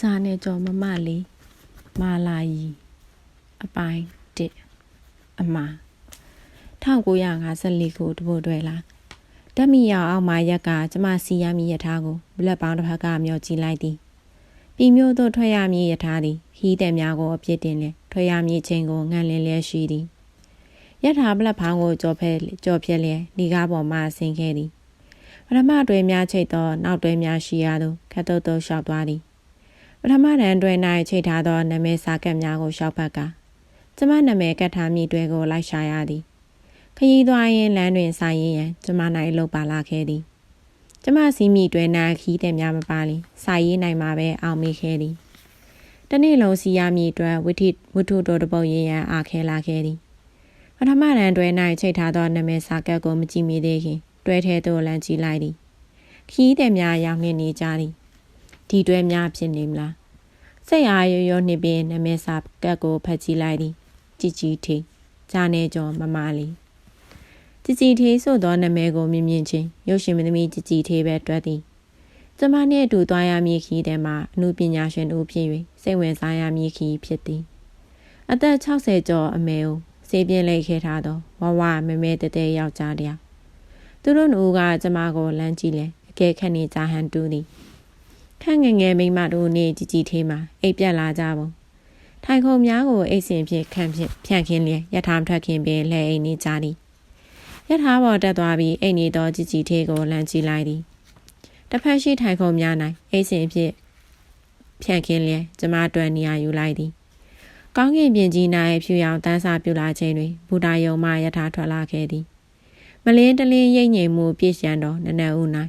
ဇာနဲ့ကြော်မမလေးမာလာယီအပိုင်းတစ်အမှား1954ခုတပို့တွဲလာဓမီရောက်အောင်မာရက်ကကျမစီရမီယထာကိုဘလက်ပေါင်းတစ်ဖက်ကမျောကြည့်လိုက်သည်ပြည်မျိုးတို့ထွက်ရမည်ယထာသည်ခီးတဲ့များကိုအပြစ်တင်လေထွက်ရမည်ချင်းကိုငံလင်းလျက်ရှိသည်ယထာဘလက်ဖောင်းကိုကြော်ဖဲကြော်ပြက်လျက်ဒီကားပေါ်မှဆင်းခဲ့သည်ပထမတွဲများချိတ်သောနောက်တွဲများရှိရသောခတ်တုတ်တုတ်လျှောက်သွားသည် ပထမတန်းတွဲ၌ချိတ်ထားသောနာမည်စာကတ်များကိုရှောက်ဖက်ကကျမနာမည်ကတ်ထားမိတွဲကိုလိုက်ရှာရသည်ခရီးသွားရင်လမ်းတွင်ဆိုင်ရင်ရန်ကျမ၌လှုပ်ပါလာခဲ့သည်ကျမစီမိတွဲ၌ခီးတဲ့များမပါလီဆိုင်ရေးနိုင်မှာပဲအောင်မိခဲ့သည်တနေ့လုံးစီရမည်အတွက်ဝိထိဝတ္ထုတော်တပုတ်ရရန်အားခဲလာခဲ့သည်ပထမတန်းတွဲ၌ချိတ်ထားသောနာမည်စာကတ်ကိုမကြည့်မိသေးခင်တွဲထဲသို့လမ်းကြည့်လိုက်သည်ခီးတဲ့များရောက်နေနေကြသည် ဒီတွဲများဖြစ်နေမလားစိတ်အားရောရောနှိပင်နမဲစာကတ်ကိုဖတ်ကြည့်လိုက်သည်ကြည်ကြည်ထေဂျာနေကျော်မမလေးကြည်ကြည်ထေဆိုသောနာမည်ကိုမြင်မြင်ချင်းရုပ်ရှင်မင်းသမီးကြည်ကြည်ထေပဲတွက်သည်ကျမနဲ့အတူသွားရမည်ခီးတဲ့မှာအမှုပညာရှင်တို့ဖြစ်၍စိတ်ဝင်စားရမည်ခီးဖြစ်သည်အသက်60ကျော်အမေကိုစေးပြင်းလိုက်ခဲ့ထားသောဝဝမမဲတဲတဲယောက်ျားတယောက်သူတို့နှုတ်ကကျမကိုလမ်းကြည့်လဲအကဲခတ်နေကြဟန်တူးသည် ခန့်ငယ်ငယ်မိမတို့နေကြည်ကြည်သေးမှာအိပ်ပြက်လာကြပုံထိုင်ခုံများကိုအိတ်စင်ဖြင့်ခန့်ဖြင့်ဖြန့်ခင်းလျက်ရထားထွက်ခင်းပင်လှဲအိမ်နေကြသည်ရထားပေါ်တက်သွားပြီးအိမ်နေသောကြည်ကြည်သေးကိုလမ်းကြည့်လိုက်သည်တစ်ဖက်ရှိထိုင်ခုံများ၌အိတ်စင်ဖြင့်ဖြန့်ခင်းလျက်ကျမတွန်နေရယူလိုက်သည်ကောင်းကင်ပြင်ကြီး၌ဖြူရောင်တန်းစာပြူလာခြင်းတွင်ဘူတာယုံမှရထားထွက်လာခဲ့သည် မလင်းတလင်းရိပ်ငိမ်မှုပြည့်စံသောနနက်ဦး၌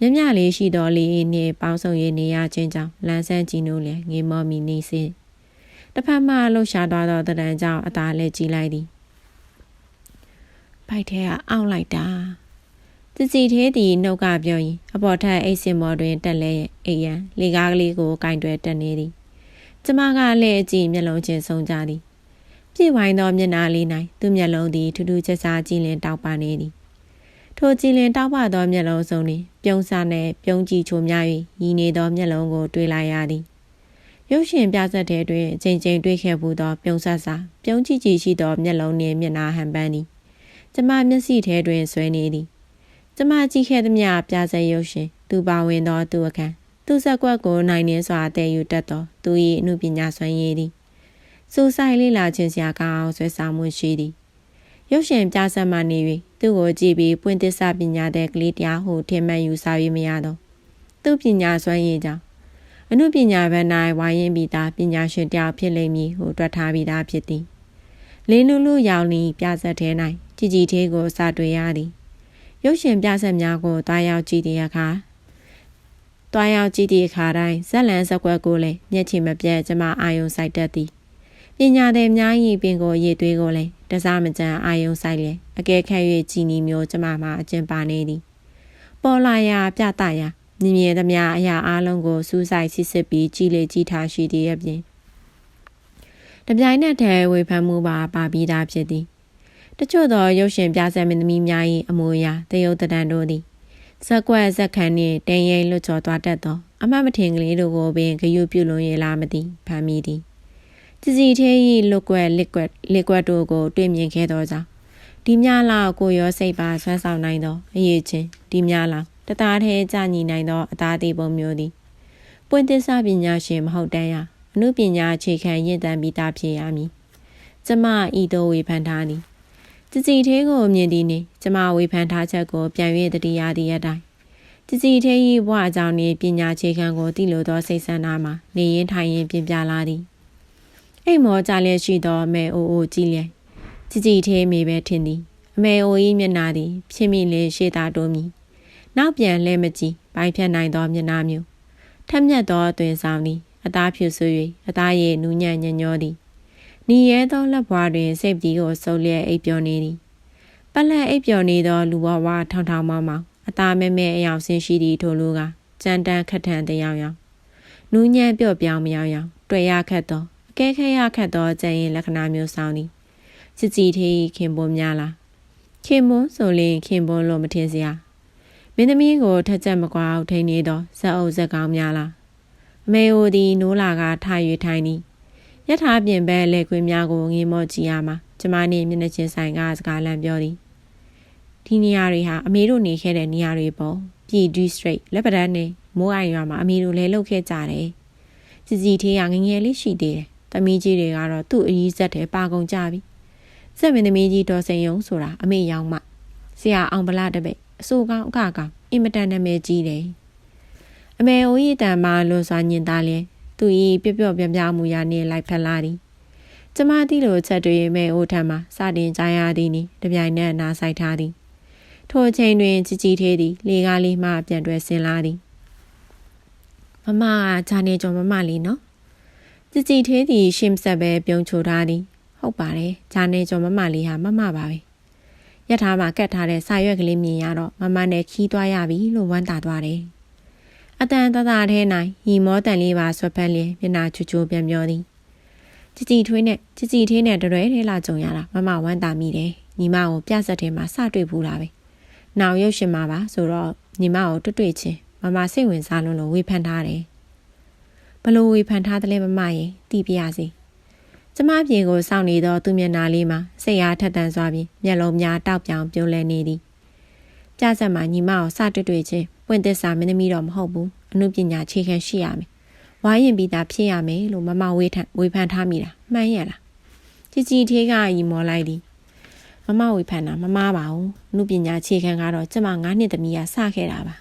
မြမြလေးရှိသောလီအင်းနှင့်ပေါင်းစုံရနေရခြင်းကြောင့်လန်းဆန်းကြည့်နိုးလျက်ငေမောမီနေစဉ်တစ်ဖက်မှလှုပ်ရှားသွားသောတံကြောင့်အသာလဲကြည့်လိုက်သည်ဖိုက်ထဲကအောင့်လိုက်တာတစီသေးသည်နှုတ်ကပြောရင်အပေါ်ထက်အိတ်စင်မော်တွင်တက်လဲအိမ်ရန်လေကားကလေးကိုကင်တွယ်တက်နေသည်ကျမကလည်းအကြည့်မျက်လုံးချင်းဆုံးကြသည်ပြည့်ဝိုင်းသောမျက်နှာလေး၌သူ့မျက်လုံးသည်ထူးထူးခြားခြားကြည်လင်တောက်ပနေသည် ထိုကြည်လင်တောက်ပသောမျက်လုံးစုံတွင်ပြုံးစားနှင့်ပြုံးကြည့်ချိုများ၍ရည်နေသောမျက်လုံးကိုတွေ့လိုက်ရသည်ရုပ်ရှင်ပြဆက်တဲ့တွင်အချိန်ချင်းတွေ့ခဲ့ဘူးသော ပြုံးဆက်စာပြုံးကြည့်ကြည့်ရှိသောမျက်လုံးနှင့်မျက်နှာဟန်ပန်းသည်ကျမမျက်စိထဲတွင်ဆွဲနေသည်ကျမကြည့်ခဲ့သမျှပြဆက်ရုပ်ရှင်သူပါဝင်သောသူအခန်းသူစက်ကွက်ကိုနိုင်နေစွာတည်ယူတတ်သောသူ၏အမှုပညာဆွမ်းရည်သည်စူဆိုင်လေးလာခြင်းစရာကောင်းဆွဲဆောင်မှုရှိသည် ရုပ်ရှင်ပြဆက်မှနေ၍သူ့ကိုကြည့်ပြီးပွင့်သစ္စာပညာတဲ့ကလေးတရားဟုထင်မှန်ယူဆ၍မရတော့သူ့ပညာစွမ်းရည်ကြောင့်အမှုပညာဘက်၌ဝိုင်းရင်ပြီးသားပညာရှင်တယောက်ဖြစ်လိမ့်မည်ဟုတွက်ထားပြီးသားဖြစ်သည်လင်းလူလူရောင်လီပြဆက်ထဲ၌ကြည်ကြည်သေးကိုစတွေ့ရသည်ရုပ်ရှင်ပြဆက်များကိုတွားရောက်ကြည့်တဲ့အခါတွားရောက်ကြည့်တဲ့အခါတိုင်းဇက်လန်ဇက်ကွက်ကိုလည်းမျက်ခြေမပြတ်ကျမအာယုံစိုက်တတ်သည် ပညာသည်များ၏ပင်ကိုရည်သွေးကိုလည်းတစားမကြံအာယုံဆိုင်လျက်အကဲခတ်၍ကြည်နီမျိုးကျမမှာအကျဉ်ပါနေသည်ပေါ်လာရာပြတရာမြင်မြင်သမျှအရာအလုံးကိုစူးစိုက်စစ်စစ်ပြီးကြည်လေကြည်ထားရှိသည်အပြင်တပြိုင်နက်တည်းဝေဖန်မှုပါပါပြီးသားဖြစ်သည်တချို့သောရုပ်ရှင်ပြဆက်မင်းသမီးများ၏အမူအရာတယုတ်တန်တို့သည်ဇက်ကွက်ဇက်ခန်းနှင့်တင်ရိပ်လွတ်ကျော်သွားတတ်သော အမတ်မထင်ကလေးတို့ကိုပင်ဂယုပြုလွန်ရလားမသိဖမ်းမိသည် စီစီသေး၏လွကွက်လစ်ကွက်လစ်ကွက်တို့ကို တွေ့မြင်ခဲ့သောကြောင့်ဒီများလောက်ကိုရောစိတ်ပါဆွမ်းဆောင်နိုင်သောအရေးချင်းဒီများလောက်တသားသေးကြညီနိုင်သောအသားသေးပုံမျိုးသည်ပွင့်သစ္စာပညာရှင်မဟုတ်တမ်းရအမှုပညာအခြေခံရင့်တမ်းပြီးသားဖြစ်ရမည်ကျမဤသို့ဝေဖန်ထားသည်စီစီသေးကိုမြင်သည်နှင့်ကျမဝေဖန်ထားချက်ကိုပြန်၍တတိယသည့်အတိုင်းစီစီသေး၏ဘဝအကြောင်းနှင့်ပညာအခြေခံကိုသိလိုသောစိတ်ဆန္ဒမှာနေရင်ထိုင်ရင်ပြင်ပြလာသည် အိမ်မောကြလျက်ရှိသောအမေအိုအိုကြည့်လျက်ကြည်ကြည်သေးမိပဲထင်သည်အမေအို၏မျက်နာသည်ဖြစ်မိလေရှေ့သာတိုးမီနောက်ပြန်လဲမကြည့်ပိုင်းဖြတ်နိုင်သောမျက်နာမျိုးထက်မြက်သောအသွင်ဆောင်သည်အသားဖြူဆွေ၍အသားရည်နူးညံ့ညံ့ညောသည်နီရဲသောလက်ဘွားတွင်စိတ်တီကိုစုပ်လျက်အိပ်ပျော်နေသည်ပလက်အိပ်ပျော်နေသောလူဘဝထောင်ထောင်မောင်းမောင်းအသားမဲမဲအယောင်ဆင်းရှိသည့်ထိုလူကကြမ်းတမ်းခက်ထန်တဲ့ရောက်ရောက်နူးညံ့ပြော့ပြောင်းမရောက်ရောက်တွေ့ရခက်သော ကဲခဲရခတ်သောကြံရင်လက္ခဏာမျိုးဆောင်သည်စစ်စီသေးခင်ပွန်များလားခင်ပွန်ဆိုရင်ခင်ပွန်လို့မထင်စရာမင်းသမီးကိုထက်ချက်မကွာအောင်ထိန်နေသောဇက်အုပ်ဇက်ကောင်းများလားအမေအိုသည်နိုးလာကထား၍ထိုင်သည်ယထာပြင်ဘက်လက်ခွေးများကိုငေမော့ကြည့်ရမှာကျမနှင့်မျက်နှာချင်းဆိုင်ကစကားလန့်ပြောသည်ဒီနေရာတွေဟာအမေတို့နေခဲ့တဲ့နေရာတွေပေါ့ပြည်ဒူးစထရိတ်လက်ပဒန်းနဲ့မိုးအိုင်ရွာမှာအမေတို့လည်းလှုပ်ခဲ့ကြတယ်စီစီသေးကငငယ်လေးရှိသေးတယ် တမီးကြီးတွေကတော့သူ့အကြီးဆက်တယ်ပါကုန်ကြပြီစက်မင်းသမီးကြီးတော်စိန်ယုံဆိုတာအမေရောင်မှဆရာအောင်ဗလာတပည့်အဆိုကောင်းအကကောင်အင်မတန်နာမည်ကြီးတယ်အမေအိုကြီးတန်မှလွန်စွာညင်သားလျင်သူဤပြပြပြပြမှုရနေလိုက်ဖက်လာသည်ကျမသည့်လိုချက်တွေမဲအိုထံမှစတင်ကြရသည်နီတပြိုင်နက်နာဆိုင်ထားသည်ထိုအချိန်တွင်ជីជីသေးသည်လေကားလေးမှပြန်တွဲဆင်းလာသည်မမကဂျာနေကျော်မမလေးနော် ကြည်ကြည်သေးသည်ရှင်းဆက်ပဲပြုံးချိုထားသည်ဟုတ်ပါတယ်ဂျာနေကျော်မမလေးဟာမမပါပဲရထားမှာကတ်ထားတဲ့စာရွက်ကလေးမြင်ရတော့မမနဲ့ခီးသွားရပြီလို့ဝမ်းသာသွားတယ်အတန်တသာထဲ၌ရီမောတန်လေးပါဆွဖက်လျင်မျက်နှာချူချူပြန်ပြောသည်ကြည်ကြည်ထွေးနဲ့ကြည်ကြည်ထင်းနဲ့တရွဲထဲလာကြုံရတာမမဝမ်းသာမိတယ်ညီမကိုပြဆက်ထဲမှာစတွေ့ဘူးလားပဲ။နောက်ရုပ်ရှင်မှာပါဆိုတော့ညီမကိုတွေ့တွေ့ချင်းမမစိတ်ဝင်စားလွန်းလို့ဝေဖန်ထားတယ်။ ဘလို့ဝေဖန်ထားတယ်လဲမမရင်တီးပြရစီကျမပြေကိုစောင့်နေတော့သူ့မျက်နှာလေးမှာစိတ်အားထက်သန်စွာဖြင့်မျက်လုံးများတောက်ပြောင်ပြုံးလဲနေသည်ကြဆက်မှာညီမကိုစတွေ့တွေ့ချင်းပွင့်သစ္စာမင်းသမီးတော့မဟုတ်ဘူးအမှုပညာခြေခံရှိရမယ်ဝိုင်းရင်ပြီးသားဖြစ်ရမယ်လို့မမဝေးထဝေဖန်ထားမိတာမှန်ရလားជីជីထေးကရီမော်လိုက်သည်မမဝေဖန်တာမမပါဘူးအမှုပညာခြေခံကတော့ကျမ9နှစ်သမီးကစခဲ့တာပါ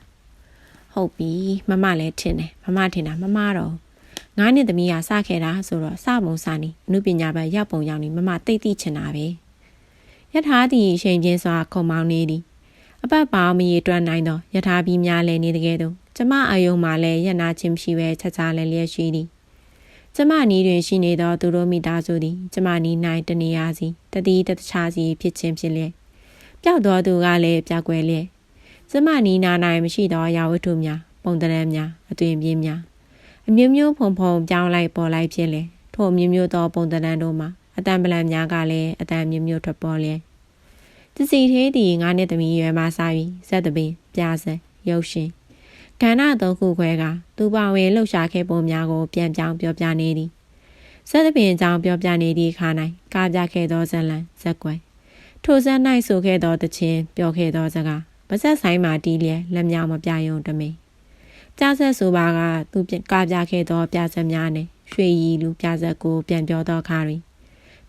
ဟုတ်ပြီမမလည်းထင်တယ်မမထင်တာမမတော့ ငါးနှစ်သမီးကစခဲ့တာဆိုတော့စမုံစနေအမှုပညာဘက်ရောက်ပုံရောက်နေမမတိတ်တိချင်တာပဲယထာသည်အချိန်ချင်းစွာခုံမောင်းနေသည်အပတ်ပေါင်းမရေတွက်နိုင်သောယထာပြီးများလည်းနေတကယ်တော့ကျမအယုံမှလည်းရနာချင်းမရှိပဲချက်ချလည်းလျက်ရှိသည်ကျမနီးတွင်ရှိနေသောသူတို့မိသားစုသည်ကျမနီး၌တနေရာစီတတိတခြားစီဖြစ်ချင်းဖြစ်လျက်ပျောက်သောသူကလည်းပြောက်ွယ်လျက်ကျမနီးနာ၌မရှိသောအရာဝတ္ထုများပုံတရံများအသွင်ပြင်းများ အမျိုးမျိုးဖုံဖုံပြောင်းလိုက်ပေါ်လိုက်ဖြစ်လေထို့မျိုးမျိုးသောပုံတရံတို့မှာအတန်ပလန်များကလည်းအတန်မျိုးမျိုးထွက်ပေါ်လျက်တစီသေးသည်ငါးနှစ်သမီးရွယ်မှစားပြီးဇက်တပင်ပြားစက်ရုပ်ရှင်ကဏ္ဍသုံးခုခွဲကသူပါဝင်လှုပ်ရှားခဲ့ပုံများကိုပြန်ပြောင်းပြောပြနေသည်ဇက်တပင်ကြောင့်ပြောပြနေသည့်အခါ၌ကားပြခဲ့သောဇက်လန်ဇက်ကွယ်ထိုဇက်၌ဆိုခဲ့သောတခြင်းပြောခဲ့သောစကားပါဇက်ဆိုင်မှာတီးလျက်လက်မြောက်မပြယုံတမင် ပြဆက်ဆိုပါကသူကားပြခဲ့သော ပြဆက်များနှင့်ရွှေရည်လူပြဆက်ကို ပြန်ပြောသောအခါတွင်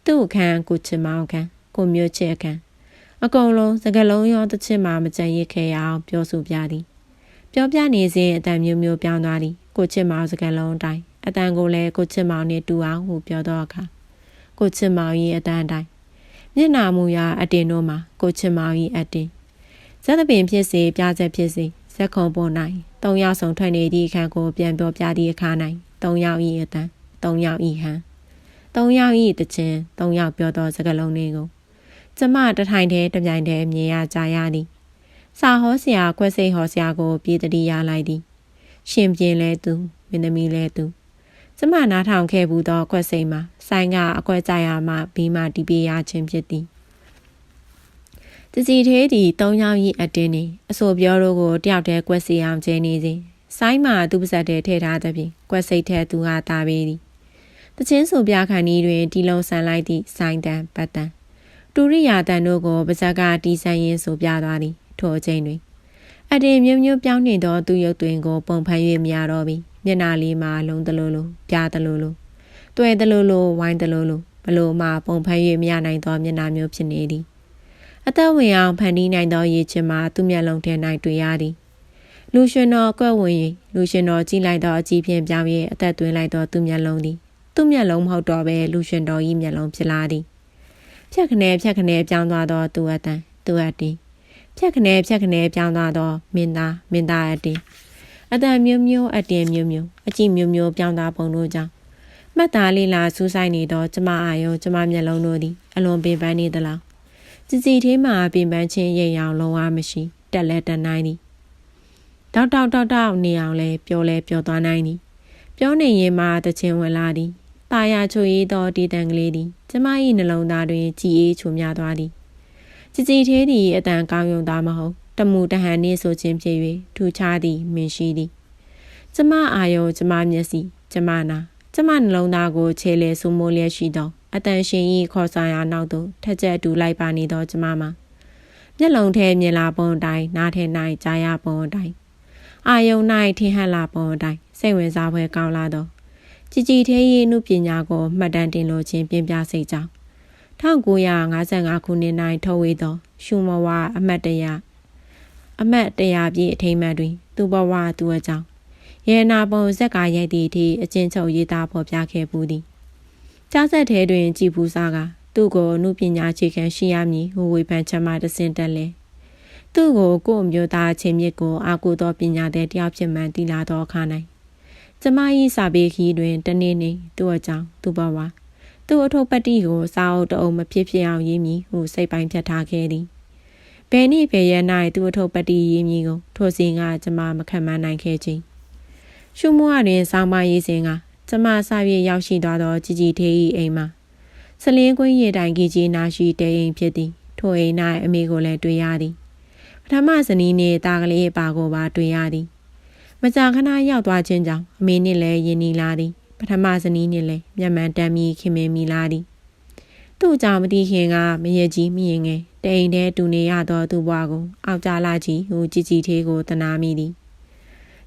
သူ့အခန်းကိုချစ်မောင်ခန်းကိုမျိုးချစ်အခန်းအကုန်လုံးစကလုံးရောတစ်ချစ်မှမကြံရစ်ခဲ့ရအောင်ပြောဆိုပြသည် ပြောပြနေစဉ်အတန်မျိုးမျိုးပြောင်းသွားသည်ကိုချစ်မောင်စကလုံးအတိုင်းအတန်ကိုလည်းကိုချစ်မောင်နဲ့တူအောင်ဟူပြောတော့အခါကိုချစ်မောင်၏အတန်အတိုင်းမျက်နာမူရာအတင်တို့မှာကိုချစ်မောင်၏အတင်ဇက်သပင်ဖြစ်စေပြချက်ဖြစ်စေဇက်ခုံပေါ်၌ သုံးယောက်ဆောင်ထွက်နေသည့်အခန်းကိုပြန်ပြောပြသည့်အခါ၌သုံးယောက်၏အတန်သုံးယောက်၏ဟန်သုံးယောက်၏တခြင်းသုံးယောက်ပြောသောစကားလုံးတွေကိုကျမတထိုင်တည်းတပြိုင်တည်းမြင်ရကြရသည်စာဟောဆရာခွဲစိတ်ဟောဆရာကိုပြည်တတိရလိုက်သည် ရှင်ပြင်းလဲသူမင်းသမီးလဲသူကျမနားထောင်ခဲ့ဘူးသောခွဲစိတ်မှာဆိုင်ကအကွဲကြရမှဘီမှတီးပေးရခြင်းဖြစ်သည် တစီသေးသည်သုံးယောက်၏အတင်းနေအဆိုပြောတို့ကိုတယောက်တည်းကွက်စီအောင်ကျင်းနေစဉ်ဆိုင်းမှာသူပါဇက်တည်းထည့်ထားသဖြင့်ကွက်စိတ်ထဲသူဟာတာပေးသည်တချင်းဆိုပြခန်းဤတွင်ဒီလုံးဆန်လိုက်သည့်ဆိုင်းတန်ပတ်တန်တူရိယာတန်တို့ကိုပါဇက်ကတီးဆန်းရင်းဆိုပြသွားသည်ထိုအချိန်တွင်အတင်မျိုးမျိုးပြောင်းနေသောသူရုပ်တွင်ကိုပုံဖန်၍မရတော့ပြီမျက်နာလေးမှာလုံးတလို့လို့ပြားတလို့လို့တွေ့တလို့လို့ဝိုင်းတလို့လို့ဘလို့မှပုံဖန်၍မရနိုင်သောမျက်နာမျိုးဖြစ်နေသည် အသက်ဝင်အောင်ဖန်တီးနိုင်သောရည်ချင်းမှာသူ့မျက်လုံးထဲ၌တွေ့ရသည်လူရှင်တော်ကွက်ဝင်၍လူရှင်တော်ကြည့်လိုက်သောအကြည့်ဖြင့်ပြောင်း၍အသက်သွင်းလိုက်သောသူ့မျက်လုံးသည်သူ့မျက်လုံးမဟုတ်တော့ဘဲလူရှင်တော်၏မျက်လုံးဖြစ်လာသည်ဖြက်ခနဲဖြက်ခနဲပြောင်းသွားသောသူအတန်သူအတီဖြက်ခနဲဖြက်ခနဲပြောင်းသွားသောမင်းသားမင်းသားအတီအတန်မျိုးမျိုးအတင်မျိုးမျိုးအကြည့်မျိုးမျိုးပြောင်းသွားပုံတို့ကြောင့်မှတ်သားလေးလာစူးဆိုင်နေသောကျမအာယုံကျမမျက်လုံးတို့သည်အလွန်ပင်ပန်းနေသလား စီစီသေးမှပင်ပန်းချင်းရိပ်ရောင်လုံးဝမရှိတက်လဲတက်နိုင်သည်တောက်တောက်တောက်တောက်နေအောင်လဲပြောလဲပြောသွားနိုင်သည်ပြောနေရင်မှတချင်းဝင်လာသည်။ตาရချိုရည်သောဒီတန်ကလေးသည်ကျမ၏နှလုံးသားတွင်ကြည်အေးချိုများသွားသည်။ကြည်ကြည်သေးသည်အတန်ကောင်းယုံသားမဟုတ်တမှုတဟန်နှင့်ဆိုခြင်းဖြစ်၍ထူခြားသည်မင်းရှိသည်။ကြကျမအာယုံကျမမျက်စိကျမနာကျမနှလုံးသားကိုခြေလေဆူမိုးလျက်ရှိသော အတန်ရှင်ဤခေါ်ဆောင်ရာနောက်သို့ထက်ချက်တူလိုက်ပါနေသောကျမမှာမျက်လုံးထဲမြင်လာပုံတိုင်းနားထဲ၌ကြားရပုံတိုင်းအာယုံ၌ထင်ဟပ်လာပုံတိုင်းစိတ်ဝင်စားဖွယ်ကောင်းလာသောကြည်ကြည်သေး၏အမှုပညာကိုမှတ်တမ်းတင်လိုခြင်းပြင်းပြစိတ်ကြောင့်1955ခုနှစ်၌ထုတ်ဝေသော ရှုမဝအမတ်တရအမတ်တရပြည့်အထိမ်းအမှတ်တွင် သူ့ဘဝသူ့အကြောင်းရေနာပုံဇက်ကရိုက်သည့်အထိအချင်းချုပ်ရေးသားဖော်ပြခဲ့ပူသည် ကြားဆက်ထဲတွင် ကြည်ပူစားကသူ့ကိုအမှုပညာခြေခံရှိရမည်ဟူဝေဖန်ချက်မှတဆင့်တက်လဲသူ့ကိုကို့အမျိုးသားချင်းမြစ်ကိုအာကိုသောပညာသည်တယောက်ဖြစ်မှန်တည်လာသောအခါ၌ကျမ၏စာပေခီးတွင်တနေ့နေ့သူ့အကြောင်းသူ့ဘဝသူ့အထုပ်ပတ္တိကိုစာအုပ်တအုပ်မဖြစ်ဖြစ်အောင်ရေးမည်ဟုစိတ်ပိုင်းဖြတ်ထားခဲ့သည်ဘယ်နည်းဘယ်ရက်၌သူ့အထုပ်ပတ္တိရေးမည်ကိုထိုစဉ်ကကျမမခံမနိုင်ခဲ့ခြင်းရှုမွားတွင်စောင်းမရေးစဉ်က ကျမစပြည့်ရောက်ရှိသွားသောကြည်ကြည်သေး၏အိမ်မှာစလင်းကွင်းရေတိုင်ကြီးကြီးနာရှိတဲအိမ်ဖြစ်သည်ထိုအိမ်၌အမေကိုလည်းတွေ့ရသည်ပထမဇနီးနှင့်တာကလေးပါကိုပါတွေ့ရသည်မကြာခဏရောက်သွားခြင်းကြောင့်အမေနှင့်လည်းယဉ်နီလာသည်ပထမဇနီးနှင့်လည်းမျက်မှန်တမ်းပြီးခင်မင်မိလာသည်သူ့ကြောင့်မသိခင်ကမရကြီးမြင်ငယ်တိမ်ထဲတူနေရသောသူ့ဘွားကိုအောက်ကြလာကြီးဟူကြည်ကြည်သေးကိုတနာမိသည်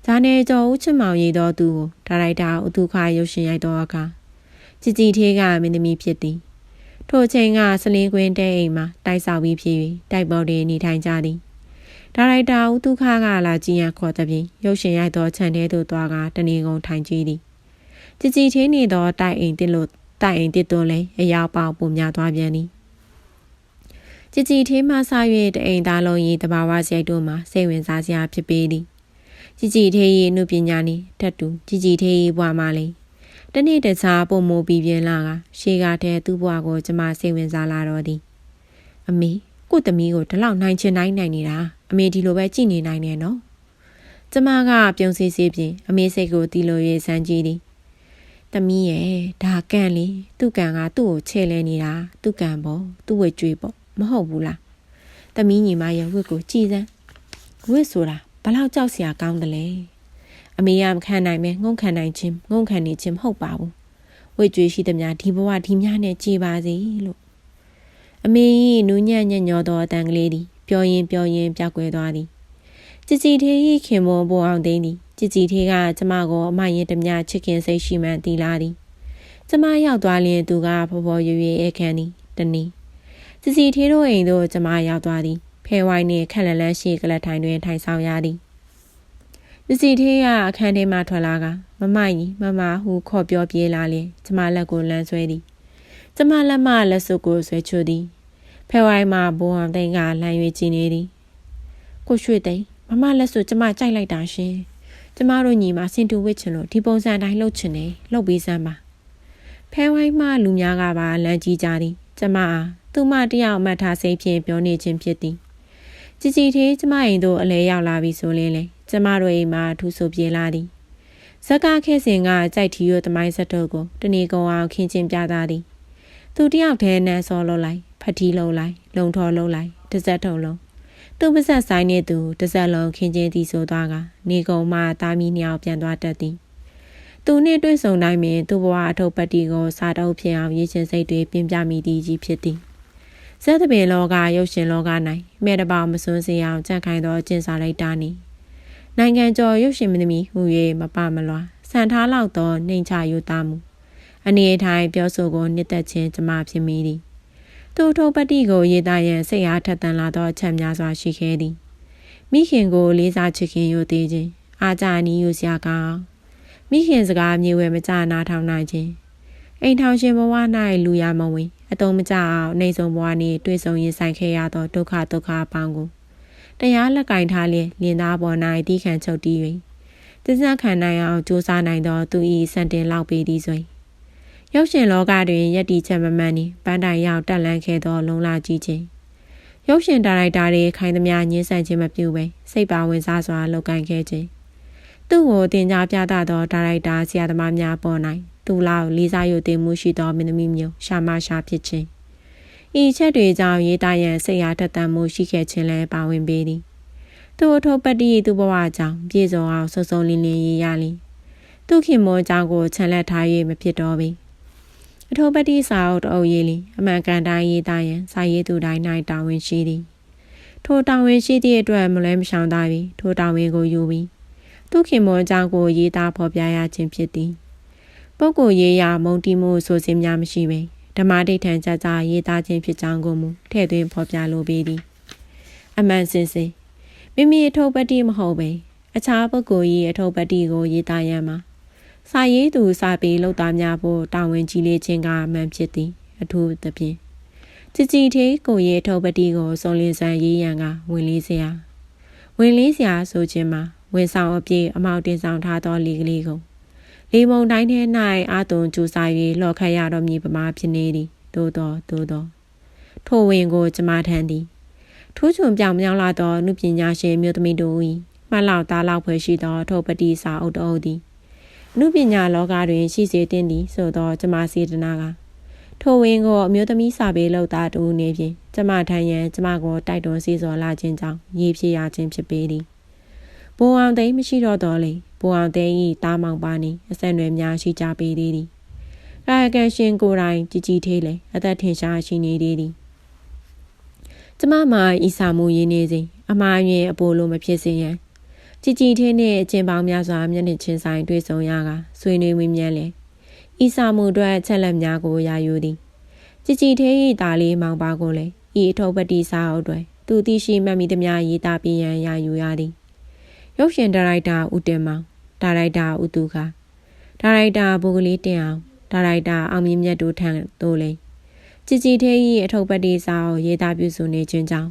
ဇာနေကျော်ဦးချမောင်ရည်သောသူကိုဒါရိုက်တာဥတုခရုပ်ရှင်ရိုက်သောအခါကြည်ကြည်သေးကမင်းသမီးဖြစ်သည်ထိုအချိန်ကစလင်းကွင်းတဲအိမ်မှာတိုက်ဆောက်ပြီးဖြစ်၍တိုက်ပေါ်တွင်နေထိုင်ကြသည်ဒါရိုက်တာဦးတုခကလာကြည်ရန်ခေါ်သည်ဖြင့်ရုပ်ရှင်ရိုက်သောခြံထဲသို့သွားကတနေကုန်ထိုင်ကြည့်သည်ကြည်ကြည်ချင်းနေသောတိုက်အိမ်တစ်လို့တိုက်အိမ်တစ်သွန်းလဲအယောက်ပေါက်ပုံများသွားပြန်သည်ကြည်ကြည်သေးမှဆ၍တအိမ်သားလုံး၏တဘာဝစရိုက်တို့မှာစိတ်ဝင်စားစရာဖြစ်ပေသည် ကြည်ကြည်သေး၏အမှုပညာနှင့်ထက်တူကြည်ကြည်သေး၏ဘဝမှာလေတနေ့တခြားပုံမိုးပြီးပြင်းလာကရှေးကတဲ့သူ့ဘဝကိုကျမစိတ်ဝင်စားလာတော့သည်အမေကို့သမီးကိုဒီလောက်နိုင်ချင်နိုင်နိုင်နေတာအမေဒီလိုပဲကြည်နေနိုင်တယ်နော်ကျမကပြုံးစေးစေးဖြင့်အမေစိတ်ကိုတီလို၍စမ်းကြည့်သည်သမီးရဲ့ဒါကန့်လေသူ့ကံကသူ့ကိုချဲ့လဲနေတာသူ့ကံပေါ့သူ့ဝေကြွေးပေါ့မဟုတ်ဘူးလားသမီးညီမရဲ့ဝတ်ကိုကြည်စမ်းဝတ်ဆိုတာ ဘလောက်ကြောက်စရာကောင်းတယ်လဲအမေကမခံနိုင်ပဲငုံခံနိုင်ခြင်းငုံခံနေခြင်းမဟုတ်ပါဘူးဝတ်ကြွေးရှိသမျှဒီဘဝဒီများနဲ့ကြည်ပါစေလို့အမေကြီးနူးညံ့ညံ့ညောသောအတန်ကလေးသည်ပြောရင်ပြောရင်ပြောက်ကွယ်သွားသည်ကြည်ကြည်သေး၏ခင်မွန်ပေါ်အောင်သိသည်ကြည်ကြည်သေးကကျမကိုအမရင်တမျှချစ်ခင်စိတ်ရှိမှန်တီလာသည်ကျမရောက်သွားလျင်သူကဖော်ဖော်ရွရွဧကန်သည်တနည်းကြည်ကြည်သေးတို့အိမ်သို့ကျမရောက်သွားသည် ဖဲဝိုင်းနှင့်ခက်လန်လန်းရှိကလတ်ထိုင်တွင်ထိုင်ဆောင်ရသည်ကြည်ကြည်သေးကအခန်းထဲမှထွက်လာကမမကြီးမမဟုခေါ်ပြောပြေးလာလျင်ကျမလက်ကိုလမ်းဆွဲသည်ကျမလက်မလက်စုပ်ကိုဆွဲချွသည်ဖဲဝိုင်းမှာဘိုးအောင်သိန်းကလှမ်း၍ကြည်နေသည်ကိုရွှေသိန်းမမလက်စုပ်ကျမကြိုက်လိုက်တာရှင်ကျမတို့ညီမစင်တူဝစ်ချင်လို့ဒီပုံစံတိုင်းလှုပ်ချင်တယ်လှုပ်ပေးစမ်းပါဖဲဝိုင်းမှလူများကပါလမ်းကြီးကြသည် ကျမအားသူမတယောက်မှတ်ထားစိတ်ဖြင့်ပြောနေခြင်းဖြစ်သည် ကြည်ကြည်သေးကျမအိမ်သို့အလဲရောက်လာပြီဆိုရင်လေကျမတို့အိမ်မှာထူဆိုပြေးလာသည်ဇက်ကခဲစင်ကကြိုက်ထီရသမိုင်းဆက်တို့ကိုတနေကုန်အောင်ခင်းချင်းပြသသည်သူတယောက်တည်းနန်းစောလှုပ်လိုက်ဖထီးလှုပ်လိုက်လုံထော်လှုပ်လိုက်တစ်စက်ထုံလုံးသူ့ပါဆက်ဆိုင်နေသူတစ်စက်လုံးခင်းချင်းသည်ဆိုသွားကနေကုံမှတာမီနှစ်ယောက်ပြန်သွားတတ်သည်သူနှင့်တွေ့ဆုံတိုင်းပင်သူ့ဘဝအထုပ်ပတ်တီကိုစာတုပ်ဖြစ်အောင်ရည်ချင်းစိတ်တွေပြင်ပြမိသည်ကြီးဖြစ်သည် ဇက်သပင်လောကရုပ်ရှင်လောက၌မဲ့တပေါမစွန်းစေအောင်ကြံ့ခိုင်သောကျင့်စာလိုက်တာနီနိုင်ငံကျော်ရုပ်ရှင်မင်းသမီးဟူ၍မပမလွာဆန်ထားလောက်သောနှိမ်ချယူသားမှုအနေထိုင်ပြောဆိုကိုနှစ်သက်ခြင်းကျမဖြစ်မိသည်သူထိုပတိကိုရေးသားရန်စိတ်အားထက်သန်လာသောအချက်များစွာရှိခဲ့သည်မိခင်ကိုလေးစားချစ်ခင်ယူသေးခြင်းအားကြနီးယူစရာကောင်းမိခင်စကားမြေဝဲမကြနာထောင်နိုင်ခြင်းအိမ်ထောင်ရှင်ဘဝ၌လူရမဝင် အတုံးမကြအောင်နှိမ်ဆုံဘဝနှင့်တွေ့ဆုံရင်ဆိုင်ခဲ့ရသောဒုက္ခဒုက္ခအပေါင်းကိုတရားလက်ကင်ထားလျင်လင်သားပေါ်၌တီးခံချုပ်တီး၍တစ္ဆခံနိုင်အောင်စူးစမ်းနိုင်သောသူ၏စံတင်လောက်ပေသည်ဆိုရုပ်ရှင်လောကတွင်ယက်တီချက်မမှန်နှင့်ပန်းတိုင်ရောက်တက်လန်းခဲ့သောလုံလာကြီးခြင်းရုပ်ရှင်ဒါရိုက်တာတွေခိုင်သမျှညှင်းဆန်ခြင်းမပြုဘဲစိတ်ပါဝင်စားစွာလုပ်ကိုင်ခဲ့ခြင်းသူ့ကိုတင် जा ပြသသောဒါရိုက်တာဆရာသမားများပေါ်၌ သူလောက်လေးစားရည်မှုရှိသောမင်းသမီးမျိုးရှာမရှာဖြစ်ခြင်းဤချက်တွေကြောင့်ရေးသားရန်စိတ်အားထက်သန်မှုရှိခဲ့ခြင်းလည်းပါဝင်ပေသည်သူ့အထုပ်ပတ်တိသူ့ဘဝအကြောင်းပြေစုံအောင်စုံစုံလင်းလင်းရေးရလီသူ့ခင်မောအကြောင်းကိုခြံလက်ထား၍မဖြစ်တော့ပေအထုပ်ပတ်တိစာအုပ်တအုပ်ရေးလီအမှန်ကန်တိုင်းရေးသားရန်စာရေးသူတိုင်း၌တာဝန်ရှိသည်ထိုတာဝန်ရှိသည့်အတွက်မလွဲမရှောင်သာပြီးထိုတာဝန်ကိုယူပြီးသူ့ခင်မောအကြောင်းကိုရေးသားဖော်ပြရခြင်းဖြစ်သည် ပုဂ္ဂိုလ်ရေးရာမုံတီမှုဆိုစဉ်များမရှိပေဓမ္မဒိဋ္ဌံကြကြရေးသားခြင်းဖြစ်ကြောင်းကိုမူထည့်သွင်းဖော်ပြလိုပေသည်အမှန်စင်စင်မိမိအထုပ်ပတ္တိမဟုတ်ပေအခြားပုဂ္ဂိုလ်၏အထုပ်ပတ္တိကိုရေးသားရန်မှာစာရေးသူစာပေလောက်သားများဖို့တာဝန်ကြီးလေးခြင်းကအမှန်ဖြစ်သည် အထူးသဖြင့်ကြည်ကြည်သေးကိုရဲ့အထုပ်ပတ္တိကိုစုံလင်ဆန်ရေးရန်ကဝင်လေးစရာဝင်လေးစရာဆိုခြင်းမှာဝင်ဆောင်အပြည့်အမောက်တင်ဆောင်ထားသောလီကလေးကို လေမုံတိုင်းထဲ၌အာသွန်ကျူစာ၍လှော်ခတ်ရတော်မူပမာဖြစ်နေသည်သို့တော်သို့တော်ထိုဝင်ကိုကျမထန်သည်ထိုးချုံပြောင်မြောင်းလာသောနုပညာရှင်မျိုးသမီးတို့၏မှတ်လောက်သားလောက်ဖွယ်ရှိသောထိုပတိစာအုပ်တအုပ်သည်နုပညာလောကတွင်ရှိစေတင်သည်ဆိုသောကျမစေတနာကထိုဝင်ကိုအမျိုးသမီးစာပေလောက်သားတူနေဖြင့်ကျမထံရန်ကျမကိုတိုက်တွန်းစေစော်လာခြင်းကြောင့်ရေးဖြစ်ရခြင်းဖြစ်ပေသည်ဘိုးအောင်သိမ်းမရှိတော့တော်လေ ဘိုးအောင်သိမ်း၏တားမောင်ပါနေအဆက်အနွယ်များရှိကြပေသေးသည်ကာယကံရှင်ကိုယ်တိုင်ကြည်ကြည်သေးလေအသက်ထင်ရှားရှိနေသေးသည်ကျမမှာဤစာမှုရင်းနေစဉ်အမှားရင်အပိုလိုမဖြစ်စေရန်ကြည်ကြည်သေးနှင့်အကျင့်ပေါင်းများစွာမျက်နှာချင်းဆိုင်တွေ့ဆုံရကဆွေးနွေးဝင်းမြန်းလေဤစာမှုအတွက်ချက်လက်များကိုရယူသည်ကြည်ကြည်သေး၏တာလေးမောင်ပါကိုလည်းဤအထုပ်ပတိစာအုပ်တွင်သူသိရှိမှတ်မိသည်များရေးသားပြရန်ရယူရသည် ရုပ်ရှင်ဒါရိုက်တာဦးတင်မောင်ဒါရိုက်တာဦးသူခါဒါရိုက်တာဘိုကလေးတင်အောင်ဒါရိုက်တာအောင်မြင့်မြတ်တို့ထံသို့လေကြည်ကြည်သေး၏အထုပ်ပတ်တိစာကိုရေးသားပြုစုနေခြင်းကြောင့်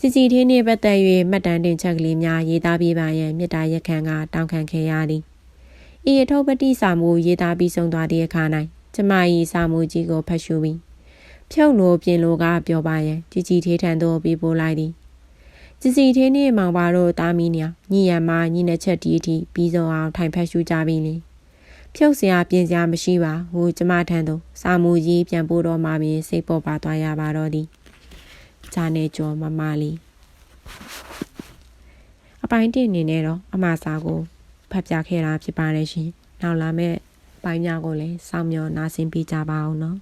ကြည်ကြည်သေးနှင့်ပတ်သက်၍မှတ်တမ်းတင်ချက်ကလေးများရေးသားပြပါရန်မြစ်တာရက်ခံကတောင်းခံခဲ့ရသည်ဤအထုပ်ပတ်တိစာမှုရေးသားပြီးဆုံးသွားသည့်အခါ၌ကျမ၏စာမှုကြီးကိုဖတ်ရှုပြီးဖြုတ်လိုပြင်လိုကပြောပါရန်ကြည်ကြည်သေးထံသို့ပြီးပို့လိုက်သည် ကြည်ကြည်သေးနှင့်မောင်ပါတို့တာမီးညာညီရံမညီနှစ်ချက်တီးအထိပြီးဆုံးအောင်ထိုင်ဖက်ရှုကြပြီလေဖြုတ်စရာပြင်စရာမရှိပါဟိုကျမထံသို့စာမူကြီးပြန်ပို့တော့မှပင်စိတ်ပေါ်ပါသွားရပါတော့သည်ဂျာနေကျော်မမလေးအပိုင်းတင်နေနဲ့တော့အမစာကိုဖတ်ပြခဲ့တာဖြစ်ပါတယ်ရှင်နောက်လာမဲ့ပိုင်းများကိုလည်းစောင့်မျှော်နားဆင်ပေးကြပါအောင်နော်